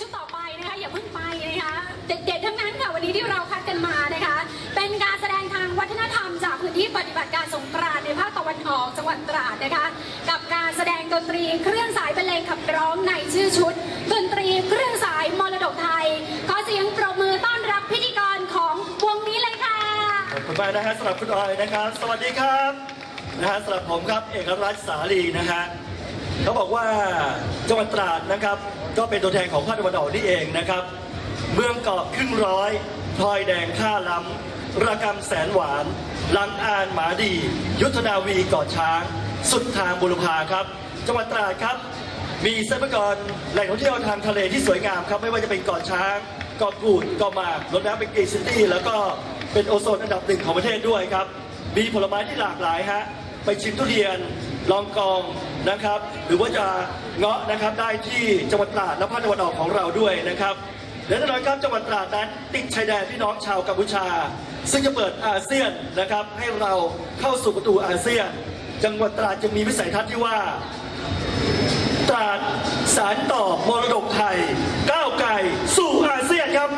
ชุดต่อไปนะคะอย่าเพิ่งไปนะคะเด็ดๆทั้งนั้นค่ะวันนี้ที่เราคัดกันมานะคะ เป็นการแสดงทางวัฒนธรรม จากพื้นที่ปฏิบัติการสงกรานต์ในภาคตะวันออกจังหวัดตราดนะคะ กับการแสดงดนตรีเครื่องสายบรรเลงขับร้องในชื่อชุด ดนตรีเครื่องสายมรดกไทยขอเสียงปรบมือต้อนรับพิธีกรของวงนี้เลยค่ะขอบคุณมากนะฮะสำหรับคุณออยนะครับ สวัสดีครับนะฮะสำหรับผมครับเอกรัตน์สาลีนะฮะเขาบอกว่าจังหวัดตราดนะครับ ก็เป็นตัวแทนของภาคตะวันออกนี่เองนะครับ เมืองเกาะครึ่งร้อยพลอยแดงข้าล้ำระกำแสนหวาน ลังอานหมาดี ยุทธนาวีเกาะช้าง สุดทางบุรพาครับ จังหวัดตราดครับ มีทรัพยากรแหล่งท่องเที่ยวทางทะเลที่สวยงามครับ ไม่ว่าจะเป็นเกาะช้างเกาะกูดเกาะหมากรวมทั้งเป็นกรีซิตี้แล้วก็เป็นโอโซนอันดับหนึ่งของประเทศด้วยครับ มีผลไม้ที่หลากหลายฮะไปชิมทุเรียนลองกองนะครับ หรือว่าจะ เงาะนะครับได้ที่จังหวัดตราดและภาคตะวันออกของเราด้วยนะครับและแน่นอนครับจังหวัดตราดนั้นติดชายแดนพี่น้องชาวกัมพูชา ซึ่งจะเปิดอาเซียนนะครับให้เราเข้าสู่ประตูอาเซียน จังหวัดตราดจึงมีวิสัยทัศน์ที่ว่า ตราดสารต่อมรดกไทยก้าวไกลสู่อาเซียนครับ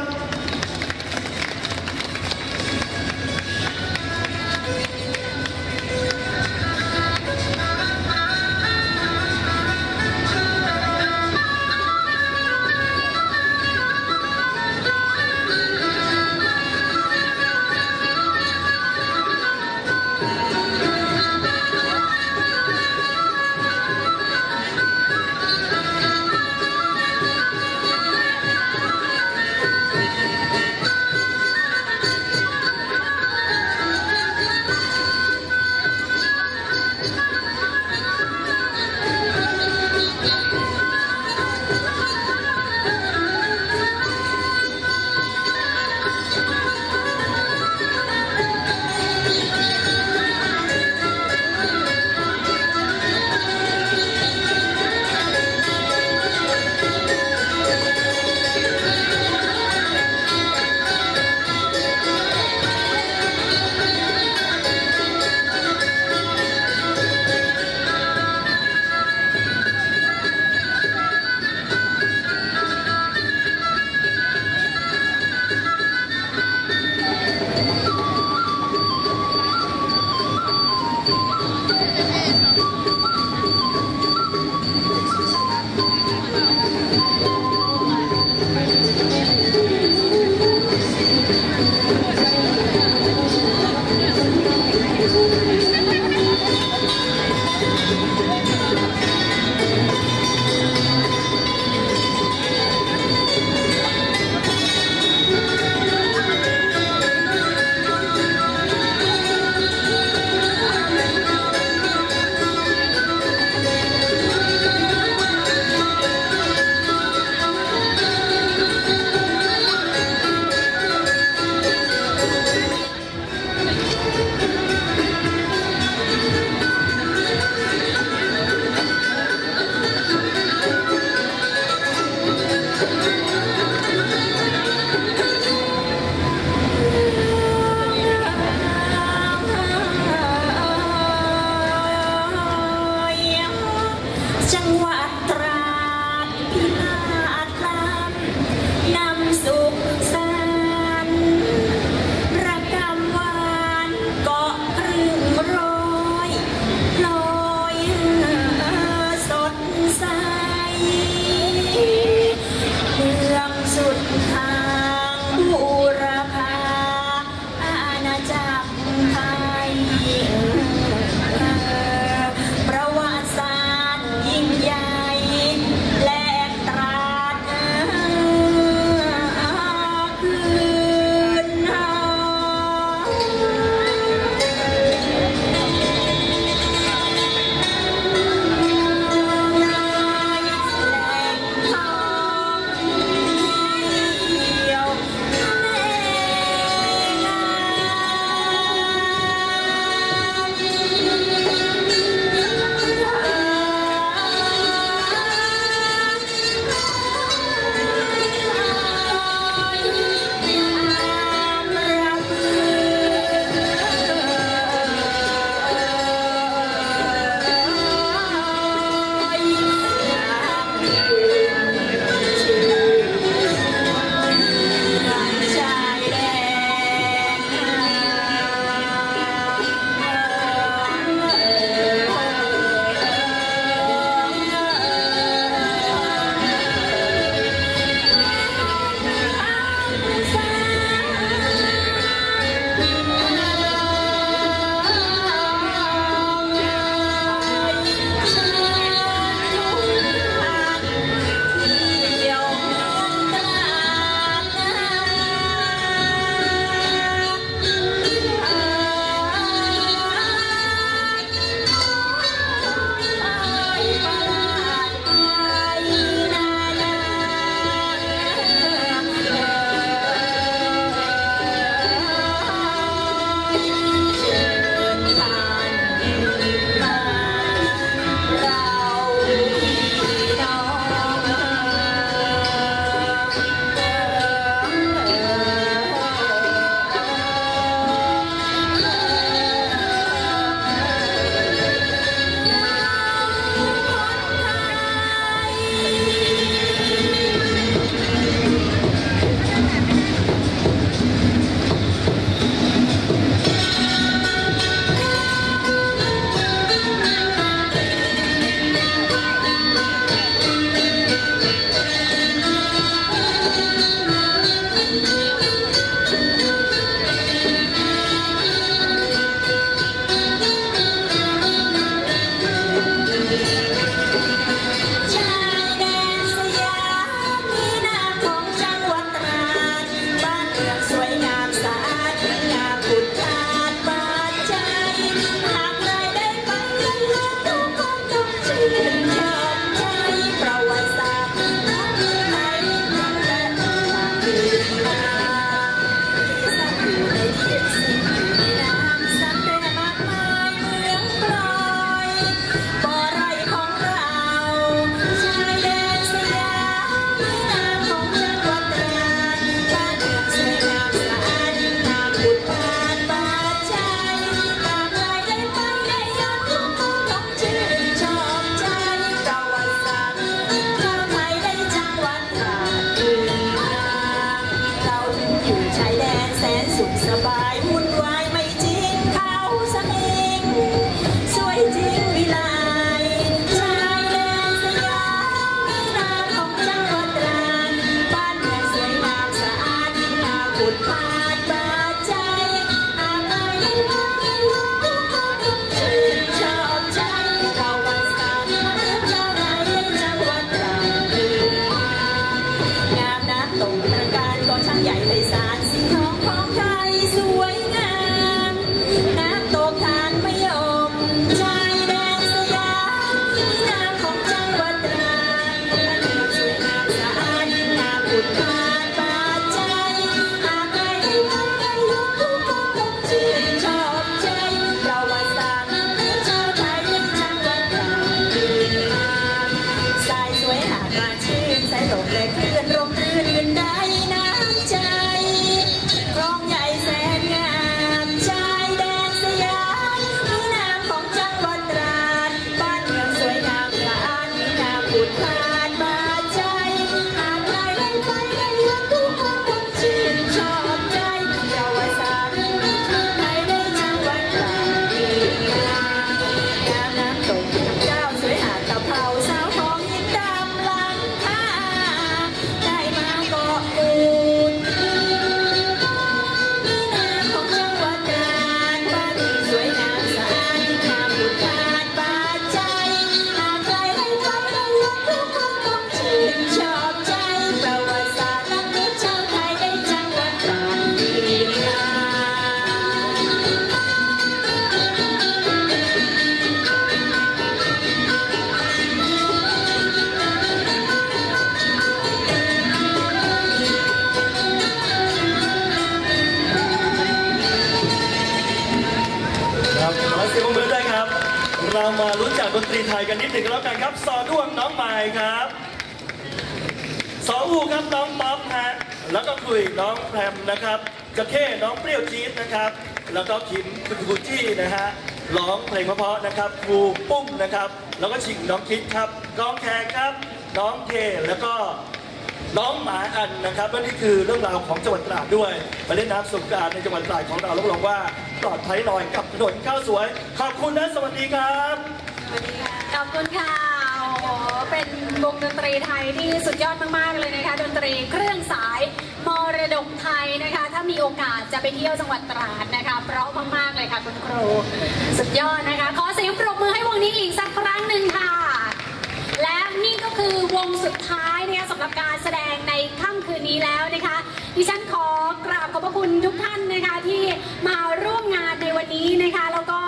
นตรีไทยกันนิดหนึ่งก็แล้วกันครับสอด้วงน้องใหม่ครับสออูครับน้องป๊อปฮะแล้วก็คุยน้องแพรมนะครับจะเข้น้องเปรี้ยวจี๊ดนะครับ แล้วก็คิมคุณครูจี้นะฮะร้องเพลงเพราะๆนะครับครูปุ้มนะครับ แล้วก็ชิงน้องคิดครับกองแขกครับน้องเคแล้วก็น้องหมาอันนะครับและนี่คือเรื่องราวของจังหวัดตราดด้วยไปเล่นน้ำสงกรานต์ในจังหวัดตราดของเรารับรองว่าปลอดภัยหน่อยกับถนนข้าวสวย ขอบคุณนะสวัสดีครับ ขอบคุณค่ะโอ้โหเป็นวงดนตรีไทยที่สุดยอดมากๆเลยนะคะดนตรีเครื่องสายมรดกไทยนะคะ ถ้ามีโอกาสจะไปเที่ยวจังหวัดตราดนะคะ เพราะมากๆเลยค่ะคุณครู สุดยอดนะคะ ขอเสียงปรบมือให้วงนี้อีกสักครั้งหนึ่งค่ะ และนี่ก็คือวงสุดท้ายนะคะสำหรับการแสดงในค่ำคืนนี้แล้วนะคะ ดิฉันขอกราบขอบพระคุณทุกท่านนะคะที่มาร่วมงานในวันนี้นะคะแล้วก็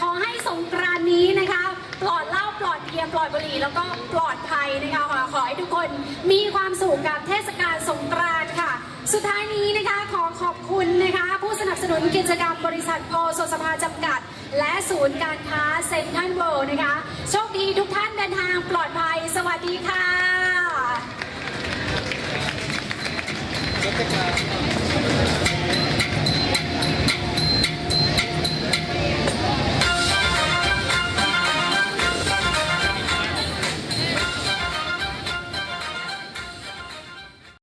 ขอให้สงกรานต์นี้นะคะ ปลอดเหล้า ปลอดบุหรี่แล้วก็ปลอดภัยนะคะขอขอให้ทุกคนมีความสุขกับเทศกาลสงกรานต์ค่ะ สุดท้ายนี้นะคะขอขอบคุณนะคะ ผู้สนับสนุนกิจกรรมบริษัทโอโซสภาจำกัด และศูนย์การค้าเซ็นทรัลเวิลด์นะคะ โชคดีทุกท่านเดินทางปลอดภัย สวัสดีค่ะ